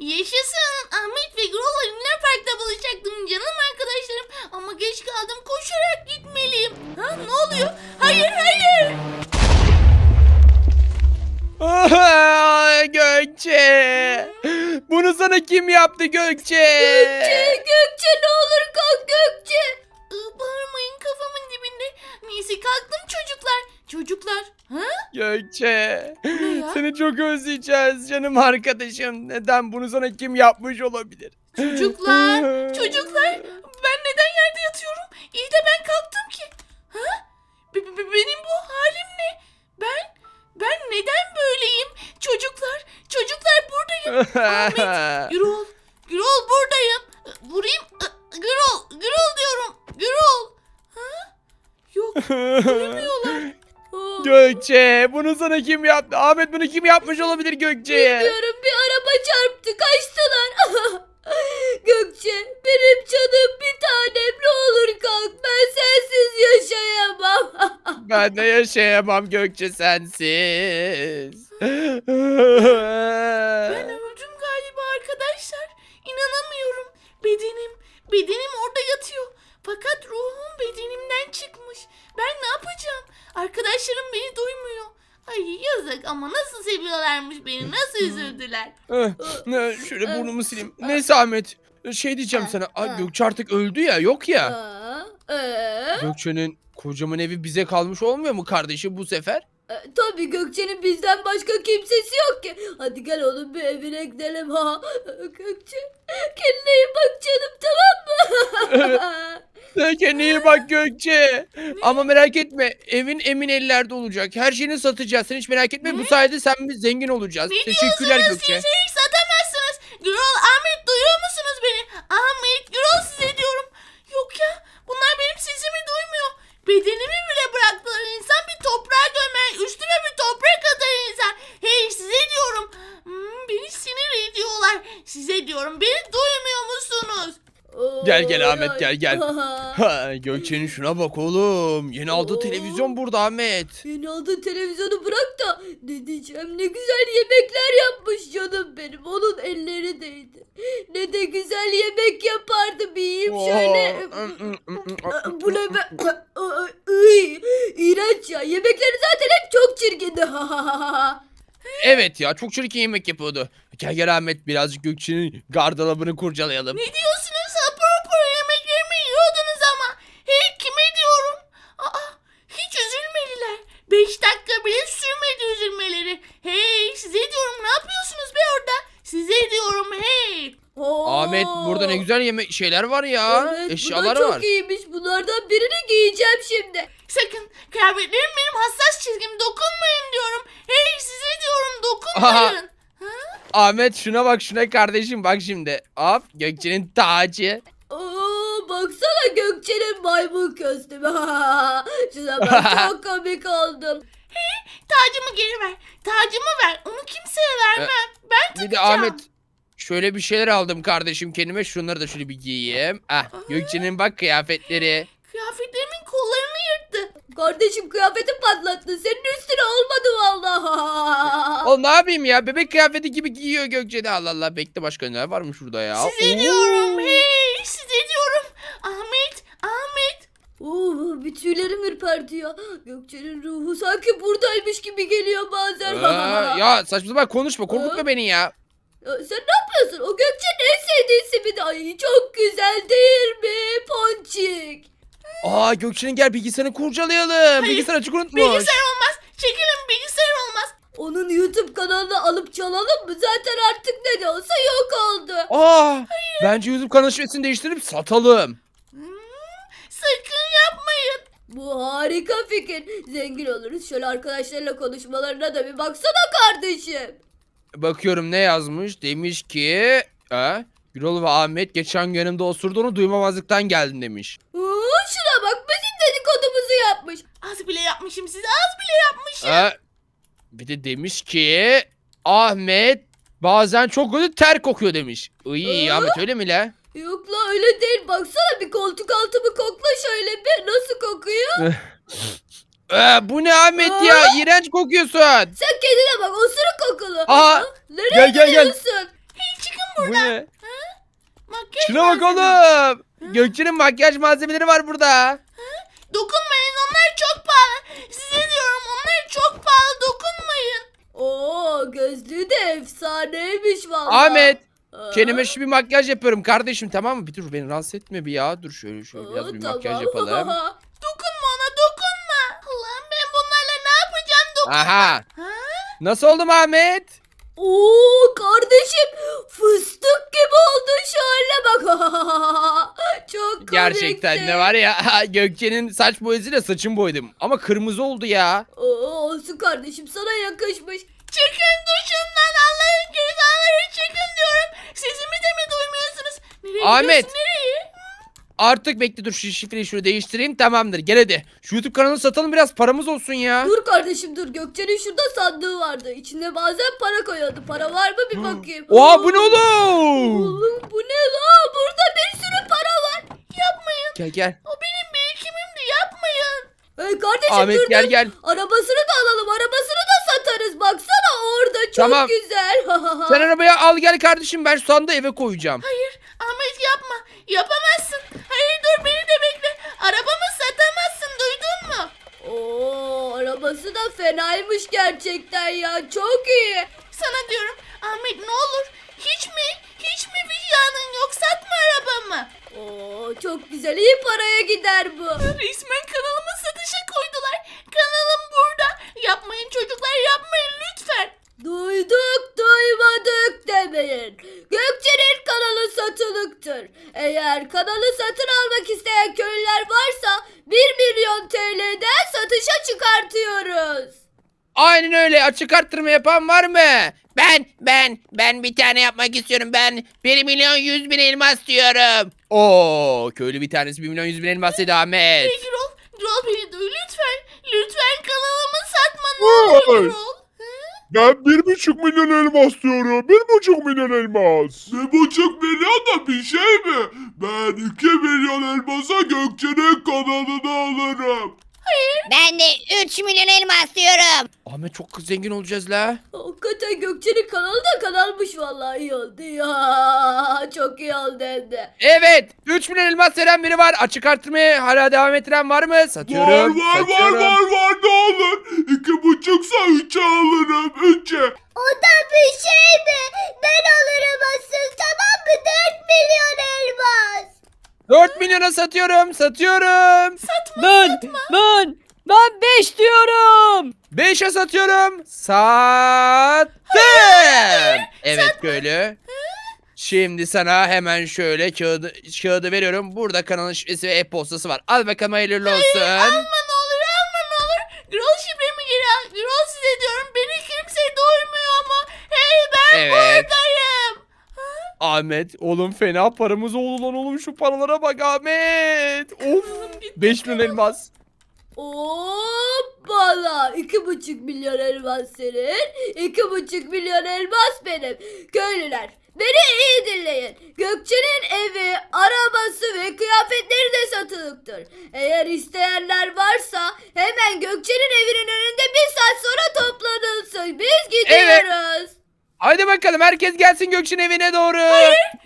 Yaşasın. Ahmet ve Gürol'la Ünlüler Park'ta buluşacaktım canım arkadaşlarım. Ama geç kaldım. Koşarak gitmeliyim. Ha ne oluyor? Hayır hayır. Gökçe. Bunu sana kim yaptı Gökçe? Gökçe, Gökçe ne olur kalk Gökçe. Iı, bağırmayın kafamın dibinde. Neyse kalktım çocuklar. Çocuklar. Ha? Gökçe. Seni çok özleyeceğiz canım arkadaşım. Neden bunu sana kim yapmış olabilir? Çocuklar. Çocuklar. Ben neden yerde yatıyorum? İyi de ben kalktım ki. Ha? Be- be- benim bu halim ne? Ben ben neden böyleyim? Çocuklar, çocuklar buradayım. Ahmet, Gökçe bunu sana kim yaptı? Ahmet bunu kim yapmış olabilir Gökçe'ye? Bilmiyorum bir araba çarptı kaçtılar. Gökçe benim canım bir tanem ne olur kalk ben sensiz yaşayamam. Ben de yaşayamam Gökçe sensiz. Ben öldüm galiba arkadaşlar. İnanamıyorum. Bedenim, bedenim orada yatıyor. Fakat ruhum bedenimden çıkmış. Ben ne yapacağım? Arkadaşlarım beni duymuyor. Ay yazık ama nasıl seviyorlarmış beni, nasıl üzüldüler. Eh, Şöyle burnumu sileyim. Neyse Ahmet. Şey diyeceğim sana. Ay, Gökçe artık öldü ya yok ya. Aa, ee? Gökçe'nin kocaman evi bize kalmış olmuyor mu kardeşi bu sefer? E, tabii Gökçe'nin bizden başka kimsesi yok ki. Hadi gel oğlum bir evine gidelim ha. Gökçe kendine iyi bak canım tamam mı? Sen kendine iyi bak Gökçe. Ama merak etme evin emin ellerde olacak. Her şeyini satacağız. Sen hiç merak etme. Bu sayede sen biz zengin olacağız. Ne Teşekkürler diyorsunuz Gökçe. siz hiç satamazsınız. Gürol, Ahmet duyuyor musunuz beni? Ahmet, Gürol size diyorum. Yok ya bunlar benim sesimi duymuyor. Bedenimi bile bıraktılar. İnsan bir toprağa gömer. Üstüme bir toprak atar insan. Hey size diyorum. Hmm, beni sinir ediyorlar. Size diyorum. Beni duymuyor musunuz? Gel gel Ahmet gel gel. Ha, Gökçe'nin şuna bak oğlum. Yeni aldığı Oo. televizyon burada Ahmet. Yeni aldığın televizyonu bırak da ne diyeceğim ne güzel yemekler yapmış canım benim onun elleri değdi. Ne de güzel yemek yapardı bir yiyeyim şöyle. Oo. Bu ne be? Iy, İğrenç ya yemekleri zaten hep çok çirkindi. Evet ya çok çirkin yemek yapıyordu. Gel gel Ahmet birazcık Gökçe'nin gardırobunu kurcalayalım. ne diyorsunuz hapur hapur yemeklerimi yiyordunuz ama. Hey kime diyorum? Aa, hiç üzülmediler. Beş dakika bile sürmedi üzülmeleri. Hey size diyorum ne yapıyorsunuz be orada? Size diyorum hey. Ahmet burada ne güzel yemek şeyler var ya. Evet, Eşyalar bu da çok var. iyiymiş. Bunlardan birini giyeceğim şimdi. Sakın kıyafetlerim benim hassas çizgim. Dokunmayın diyorum. Hey size diyorum dokunmayın. Ahmet şuna bak şuna kardeşim bak şimdi. Hop Gökçe'nin tacı. Oo, baksana Gökçe'nin maymun kostümü. Şuna bak çok komik oldum. Tacımı geri ver. Tacımı ver. Onu kimseye vermem. ben Bir de takacağım. Ahmet şöyle bir şeyler aldım kardeşim kendime. Şunları da şöyle bir giyeyim. Ah Gökçe'nin bak kıyafetleri. Kıyafetlerimin kollarını yırttı. Kardeşim kıyafetim patlattı. Senin üstüne olmadı vallahi. O ne yapayım ya bebek kıyafeti gibi giyiyor Gökçe de. Allah Allah bekle başka neler varmış şurada ya. Size Oo. diyorum hey size diyorum. Ahmet Ahmet. Oo, bir tüylerim ürperdi ya. Gökçe'nin ruhu sanki buradaymış gibi geliyor bazen. Aa, ya saçmalama konuşma korkutma beni ya. Ya Sen ne yapıyorsun? O Gökçe'nin en sevdiği simidi. Ay çok güzel değil mi? Ponçik. Aa Gökçe'nin gel bilgisayarını kurcalayalım. Bilgisayar açık unutmuş. olmaz. Çekilin bilgisayar olmaz. Onun YouTube kanalını alıp çalalım mı? Zaten artık ne de olsa yok oldu. Aa, bence YouTube kanal şifresini değiştirip satalım. Hmm, sakın yapmayın. Bu harika fikir. Zengin oluruz. Şöyle arkadaşlarla konuşmalarına da bir baksana kardeşim. Bakıyorum ne yazmış. Demiş ki... Ha? Gürol ve Ahmet geçen yanımda osurdu onu duymamazlıktan geldin demiş. Oo, şuna bak bizim dedikodumuzu yapmış. Az bile yapmışım size az bile yapmışım. Ha? Bir de demiş ki... Ahmet bazen çok kötü ter kokuyor demiş. İyi Aa? Ahmet öyle mi la? Yok la öyle değil. Baksana bir koltuk altımı kokla şöyle bir. Nasıl kokuyor? Ee, bu ne Ahmet ya? İğrenç kokuyorsun. Sen kendine bak o sıra kokulu. Aa, Nereye gel, gel, gel. gidiyorsun? Hey çıkın Bu ne? Makyaj Şuna bak malzemesi. oğlum. Gökçe'nin makyaj malzemeleri var burada. Dokunmayın onlar çok pahalı. Size diyorum onlar çok pahalı dokunmayın. Oo gözlüğü de efsaneymiş vallahi. Ahmet. Aa, Kendime şu bir makyaj yapıyorum kardeşim tamam mı? Bir dur beni rahatsız etme bir ya. Dur şöyle şöyle biraz aa, bir makyaj yapalım. Dokunma Aha. Ha? Nasıl oldum Ahmet? Oo kardeşim fıstık gibi oldu şöyle bak. Çok komiksin. Gerçekten de var ya Gökçe'nin saç boyasıyla saçım boyadım. Ama kırmızı oldu ya. Oo, olsun kardeşim sana yakışmış. Çıkın duşumdan Allah'ın cezaları çıkın diyorum. Sesimi de mi duymuyorsunuz? Nereye Ahmet. nereye? Artık bekle dur şu şifreyi şunu değiştireyim tamamdır. Gel hadi. Şu YouTube kanalını satalım biraz paramız olsun ya. Dur kardeşim dur Gökçe'nin şurada sandığı vardı. İçinde bazen para koyuyordu. Para var mı bir bakayım. Oha bu ne oğlum? Oğlum bu ne la? Burada bir sürü para var. Yapmayın. Gel gel. O benim birikimimdi yapmayın. Hey kardeşim Ahmet dur gel dur. gel. Arabasını da alalım. Arabasını da satarız. Baksana orada çok Tamam. güzel. Sen arabayı al gel kardeşim ben şu eve koyacağım. Hayır Ahmet yapma. Yapamazsın. Hayır dur beni de bekle. Arabamı satamazsın duydun mu? Oo arabası da fenaymış gerçekten ya. Çok iyi. Sana diyorum Ahmet ne olur hiç mi hiç mi vicdanın yok satma arabamı. Oo çok güzel. iyi paraya gider bu. Resmen kanalımı satışa koydular. Kanalım burada. Yapmayın çocuklar yapmayın lütfen. Duyduk duymadık demeyin. Gökçe'nin kanalı satılıktır. Eğer kanalı satın almak isteyen köylüler varsa 1 milyon TL'den satışa çıkartıyoruz. Aynen öyle açık arttırma yapan var mı? Ben ben ben bir tane yapmak istiyorum ben 1 milyon 100 bin elmas diyorum. Oo köylü bir tanesi 1 milyon 100 bin elmas dedi Ahmet. Peki Rol, Rol lütfen. Lütfen kanalımı satma ne olur Vay. Rol. Ben bir buçuk milyon elmas diyorum. Bir buçuk milyon elmas. Bir buçuk milyon da bir şey mi? Ben iki milyon elmasa Gökçe'nin kanalını alırım. Ben de 3 milyon elmas diyorum. Ahmet çok zengin olacağız la. Hakikaten Gökçe'nin kanalı da kanalmış vallahi iyi oldu ya. Çok iyi oldu hem de. Evet 3 milyon elmas veren biri var. Açık arttırmaya hala devam ettiren var mı? Satıyorum. Var var var satıyorum. var var ne olur. İki buçuksa üçe alırım. Üçe. O da bir şey mi? Ben alırım asıl tamam mı? 4 milyon elmas. 4 milyona satıyorum. Satıyorum. Ben, ben, ben 5 diyorum. 5'e satıyorum. Sattım. Evet köylü. Şimdi sana hemen şöyle kağıdı, kağıdı veriyorum. Burada kanalın şifresi ve e-postası var. Al bakalım hayırlı olsun. Alma ne olur alma ne olur. Rol şifremi geri al. Rol size diyorum beni kimse duymuyor mu? Hey ben Evet. buradayım. Ahmet oğlum fena paramız oldu lan oğlum şu paralara bak Ahmet. Of 5 milyon elmas. Hoppala. iki buçuk milyon elmas senin. iki buçuk milyon elmas benim. Köylüler beni iyi dinleyin. Gökçe'nin evi, arabası ve kıyafetleri de satılıktır. Eğer isteyenler varsa hemen Gökçe'nin evinin önünde bir saat sonra toplanılsın. Biz gidiyoruz. Haydi bakalım herkes gelsin Gökçe'nin evine doğru.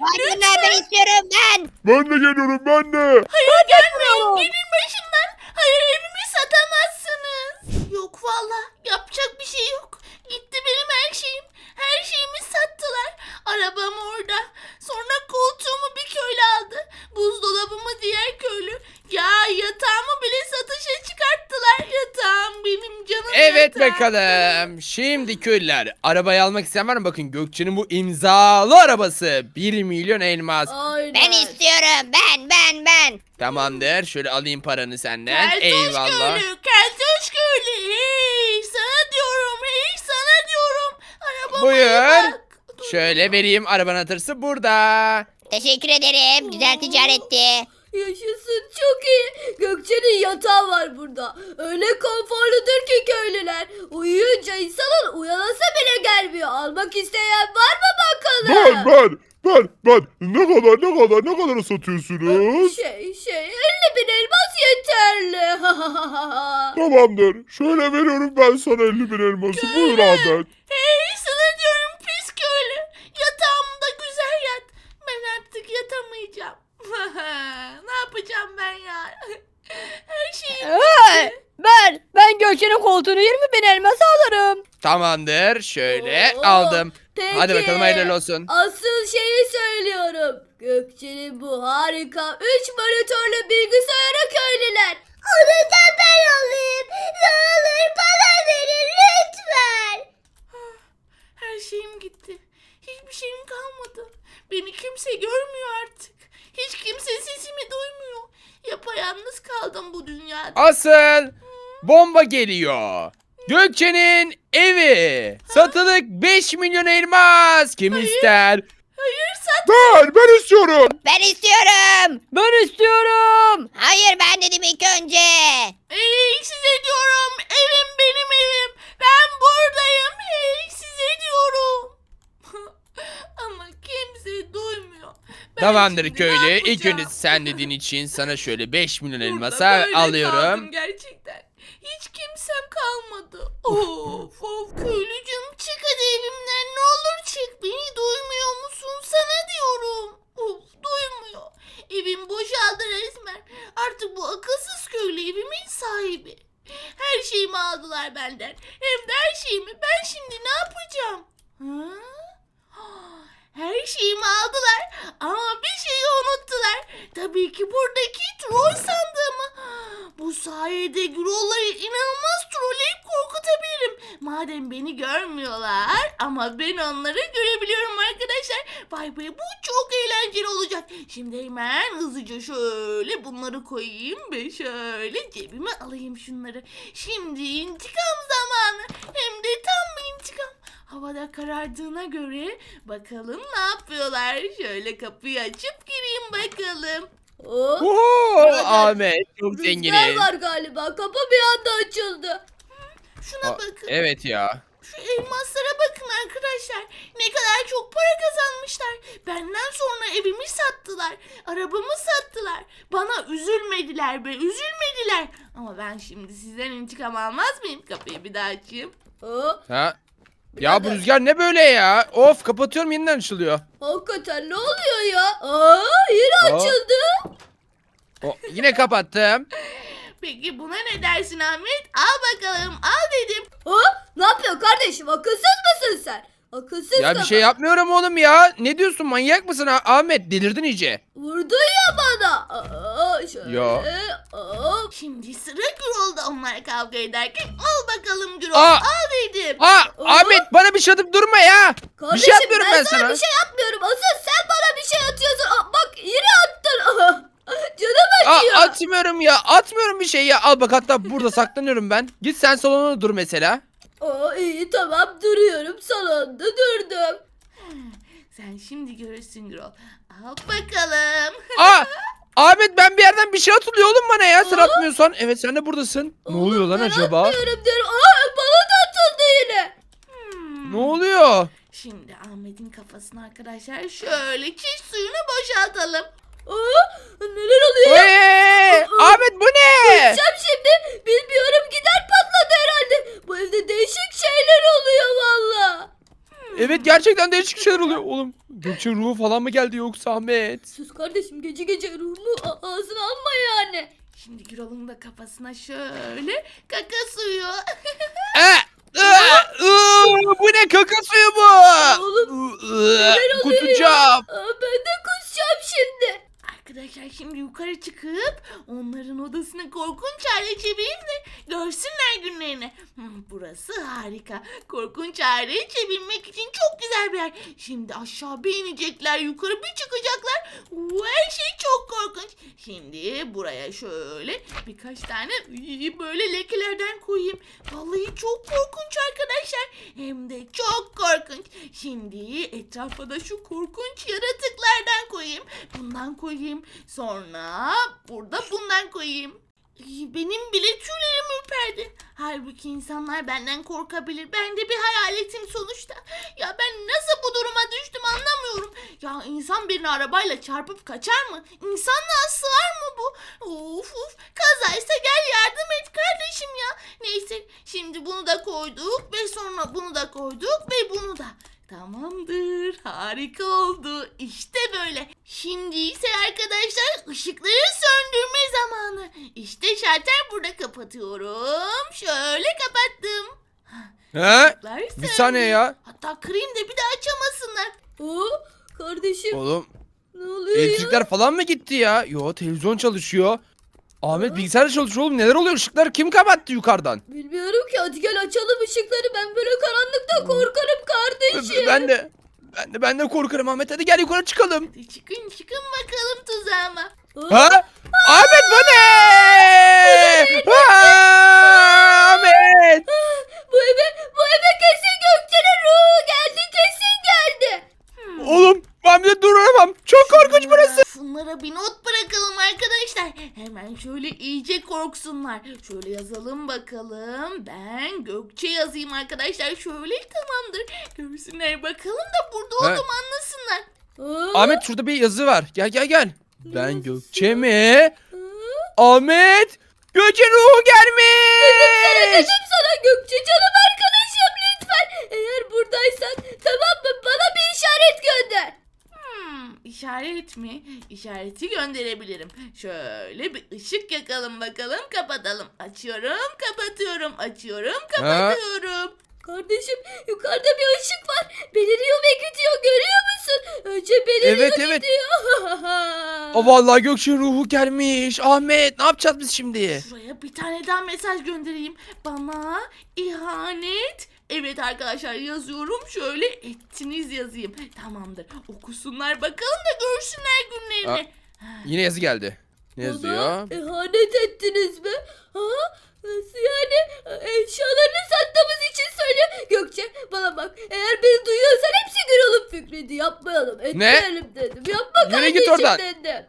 Hadi ben istiyorum ben. Ben de geliyorum ben de. Hayır gelmeyin gidin başımdan. Hayır evimi satamazsınız. Yok valla yapacak bir şey yok. Gitti benim her şeyim. Her şeyimi sattılar. Arabam orada. Sonra koltuğumu bir köylü aldı. Buzdolabımı diğer köylü. Ya yatağımı bile satışa çıkarttılar. Yatağım benim canım Evet yatağım. bakalım. Şimdi köylüler arabayı almak isteyen var mı? Bakın Gökçe'nin bu imzalı arabası. 1 milyon elmas. Aynen. Ben istiyorum ben ben ben. Tamamdır. Şöyle alayım paranı senden. Keltoş Eyvallah. köylü, keltoş köylü. Hey sana diyorum, hey sana diyorum. Arabama Buyur. bak. Dur. Şöyle vereyim arabanın hatırısı burada. Teşekkür ederim. Güzel ticaretti. Yaşasın çok iyi. Gökçe'nin yatağı var burada. Öyle konforludur ki köylüler. Uyuyunca insanın uyanası bile gelmiyor. Almak isteyen var mı bakalım? Ben ben. Ben ben. Ne kadar ne kadar ne kadar satıyorsunuz? Şey şey 50 bin elmas yeterli. Tamamdır. Şöyle veriyorum ben sana 50 bin elması. Buyur Ahmet. Hey sana diyorum pis köylü. Yatağımda güzel yat. yapacağım ben ya? Her şeyim Hey, ben ben Gökçe'nin koltuğunu 20 bin elmas alırım. Tamamdır. Şöyle Oo, aldım. Peki. Hadi bakalım hayırlı olsun. Asıl şeyi söylüyorum. Gökçe'nin bu harika 3 monitörlü bilgisayarı köylüler. Onu da ben alayım. Ne olur bana verin lütfen. Her şeyim gitti. Hiçbir şeyim kalmadı. Beni kimse görmüyor artık. Hiç kimse sesimi duymuyor. Yapayalnız kaldım bu dünyada. Asıl bomba geliyor. Gökçe'nin evi. Satılık 5 milyon elmas. Kim ister? Hayır sat. Ben, ben istiyorum. Ben istiyorum. Ben istiyorum. Hayır ben dedim ilk önce. Hey size diyorum. Evim benim evim. Ben buradayım. Hey size diyorum. Ama kimse duymuyor. Tamamdır şimdi köylü. İlk yapacağım? önce sen dediğin için sana şöyle 5 milyon Burada elmasa böyle alıyorum. kaldım gerçekten. Hiç kimsem kalmadı. Of of köylücüm çık hadi evimden ne olur çık. Beni duymuyor musun sana diyorum. Of duymuyor. Evim boşaldı resmen. Artık bu akılsız köylü evimin sahibi. Her şeyimi aldılar benden. Hem de her şeyimi. Ben şimdi ne yapacağım? Ha? Her şeyimi aldılar ama bir şeyi unuttular. Tabii ki buradaki troll sandığımı. Bu sayede Grol'ları inanılmaz trolleyip korkutabilirim. Madem beni görmüyorlar ama ben onları görebiliyorum arkadaşlar. Vay be bu çok eğlenceli olacak. Şimdi hemen hızlıca şöyle bunları koyayım ve şöyle cebime alayım şunları. Şimdi intikam zamanı. Hem de tam intikam. Havada karardığına göre bakalım ne yapıyorlar. Şöyle kapıyı açıp gireyim bakalım. Oh, Oho, Ahmet çok rüzgar zenginiz. var galiba. Kapı bir anda açıldı. Şuna Aa, bakın. Evet ya. Şu elmaslara bakın arkadaşlar. Ne kadar çok para kazanmışlar. Benden sonra evimi sattılar. Arabamı sattılar. Bana üzülmediler be üzülmediler. Ama ben şimdi sizden intikam almaz mıyım? Kapıyı bir daha açayım. Oh, Ha? Ya bu rüzgar ne böyle ya? Of kapatıyorum yeniden açılıyor. hakikaten ne oluyor ya? Aa, yine Aa. açıldı. O, yine kapattım. Peki buna ne dersin Ahmet? Al bakalım al dedim. Ha? Ne yapıyor kardeşim? Akılsız mısın sen? Akılsız Ya bir kafa. şey yapmıyorum oğlum ya. Ne diyorsun manyak mısın? Ahmet delirdin iyice. Vurdun ya bana. Aa, şöyle. Ya. Aa, Şimdi sıra Gürol'da onlar kavga ederken al bakalım Gürol Aa. al dedim. Aa Ahmet bana bir şey atıp durma ya. Kardeşim bir şey yapmıyorum ben, sana. sana. bir şey yapmıyorum. Asıl sen bana bir şey atıyorsun. Aa, bak yine attın. Canım Aa, acıyor. atmıyorum ya. Atmıyorum bir şey ya. Al bak hatta burada saklanıyorum ben. Git sen salonda dur mesela. Aa, iyi tamam duruyorum. Salonda durdum. Sen şimdi görürsün Gürol. Al bakalım. Aa Ahmet ben bir yerden bir şey atılıyor oğlum bana ya. Sen Aa. atmıyorsan. Evet sen de buradasın. Ne Oğlum, oluyor lan ben acaba? atmıyorum diyorum. Aa, bana da atıldı yine. Hmm. Ne oluyor? Şimdi Ahmet'in kafasına arkadaşlar şöyle çiş suyunu boşaltalım. Aa, neler oluyor? Ee, Ahmet bu ne? Gideceğim şimdi. Bilmiyorum gider patladı herhalde. Bu evde değişik şeyler oluyor valla. Evet gerçekten değişik şeyler oluyor. Oğlum Gökçe ruhu falan mı geldi yoksa Ahmet? Sus kardeşim gece gece ruhumu a- ağzına alma yani. Şimdi Gürol'un da kafasına şöyle kaka suyu. Ee, ıı, ıı, bu ne kaka suyu bu? Oğlum, Iı, neler oluyor Kusacağım. Aa, ben de kusacağım şimdi. Arkadaşlar şimdi yukarı çıkıp onların odasını korkunç hale çevireyim de görsünler günlerini. Hmm, burası harika. Korkunç hale çevirmek için çok güzel bir yer. Şimdi aşağı bir inecekler yukarı bir çıkacaklar. Oo, her şey çok korkunç. Şimdi buraya şöyle birkaç tane böyle lekelerden koyayım. Vallahi çok korkunç arkadaşlar. Hem de çok korkunç. Şimdi etrafa da şu korkunç yaratıklardan koyayım. Bundan koyayım. Sonra burada bundan koyayım. Benim bile tüylerim ürperdi. Halbuki insanlar benden korkabilir. Ben de bir hayaletim sonuçta. Ya ben nasıl bu duruma düştüm anlamıyorum. Ya insan birini arabayla çarpıp kaçar mı? İnsanlığa sığar mı bu? Of of. Kazaysa gel yardım et kardeşim ya. Neyse şimdi bunu da koyduk ve sonra bunu da koyduk ve bunu da. Tamamdır. Harika oldu. İşte böyle. Şimdi ise arkadaşlar ışıkları söndür şalter burada kapatıyorum. Şöyle kapattım. He? Çocuklar Bir söndü. saniye ya. Hatta kırayım da bir daha açamasınlar. Aa, kardeşim Oğlum ne oluyor ya? elektrikler falan mı gitti ya? Yo televizyon çalışıyor. Ahmet bilgisayar çalışıyor oğlum. Neler oluyor? Işıklar kim kapattı yukarıdan? Bilmiyorum ki hadi gel açalım ışıkları ben böyle karanlıkta korkarım kardeşim. Ben de ben de ben de korkarım Ahmet. Hadi gel yukarı çıkalım. Hadi çıkın çıkın bakalım tuzağıma. Ha? Ahmet bu ne? Aa, Ahmet! bu eve bu eve kesin Gökçe'nin ruhu geldi kesin geldi. Oğlum ben de duramam. Çok korkunç burası. Şunlara bir not bırakalım arkadaşlar. Hemen şöyle iyice korksunlar. Şöyle yazalım bakalım. Ben Gökçe yazayım arkadaşlar. Şöyle tamamdır. Görsünler bakalım da burada He. olduğumu anlasınlar. Aa, Ahmet şurada bir yazı var. Gel gel gel. Ben. Gökçe mi? aa. Ahmet! Gökçe ruhu gelmiş. Dedim sana Gökçe canım arkadaşım lütfen. Eğer buradaysan tamam mı bana bir işaret gönder. İşaret mi? İşareti gönderebilirim. Şöyle bir ışık yakalım bakalım kapatalım. Açıyorum kapatıyorum açıyorum kapatıyorum. Kardeşim yukarıda bir ışık var. Beliriyor ve gidiyor görüyor musun? Önce beliriyor Evet, evet. gidiyor. Vallahi Gökçe ruhu gelmiş. Ahmet ne yapacağız biz şimdi? Şuraya bir tane daha mesaj göndereyim. Bana ihanet. Evet arkadaşlar yazıyorum. Şöyle ettiniz yazayım. Tamamdır. Okusunlar bakalım da görsünler günlerini. Yine yazı geldi. Ne yazıyor? İhanet ettiniz mi? Ha? Nasıl yani? Eşyalarını sattığımız için söylüyor. Gökçe bana bak. Eğer beni duyuyorsan hepsi Gürol'un fikriydi. Yapmayalım. Etmeyelim dedim. Yapma Yürü kardeşim git oradan. dedim.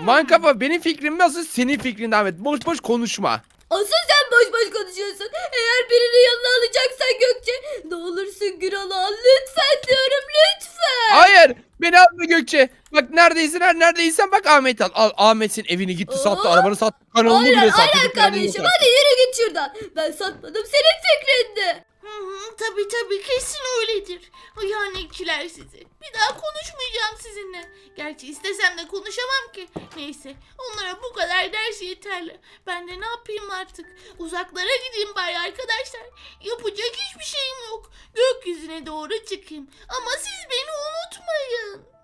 Mankafa benim fikrim nasıl senin fikrin Ahmet. Boş boş konuşma. Asıl sen boş boş konuşuyorsun. Eğer birini yanına alacaksan Gökçe ne olursun Gürol'u al lütfen diyorum lütfen. Hayır beni alma Gökçe. Bak neredeysen her neredeysen bak Ahmet al. Al Ahmet'in evini gitti sattı arabanı sattı kanalını Aynen bile sattı. aynen dükkanını bile kardeşim sattı. hadi yürü git şuradan. Ben satmadım senin fikrindi. Hı hı, tabii tabii kesin öyledir. İhanetçiler sizi. Bir daha konuşmayacağım sizinle. Gerçi istesem de konuşamam ki. Neyse onlara bu kadar ders yeterli. Ben de ne yapayım artık? Uzaklara gideyim bari arkadaşlar. Yapacak hiçbir şeyim yok. Gökyüzüne doğru çıkayım. Ama siz beni unutmayın.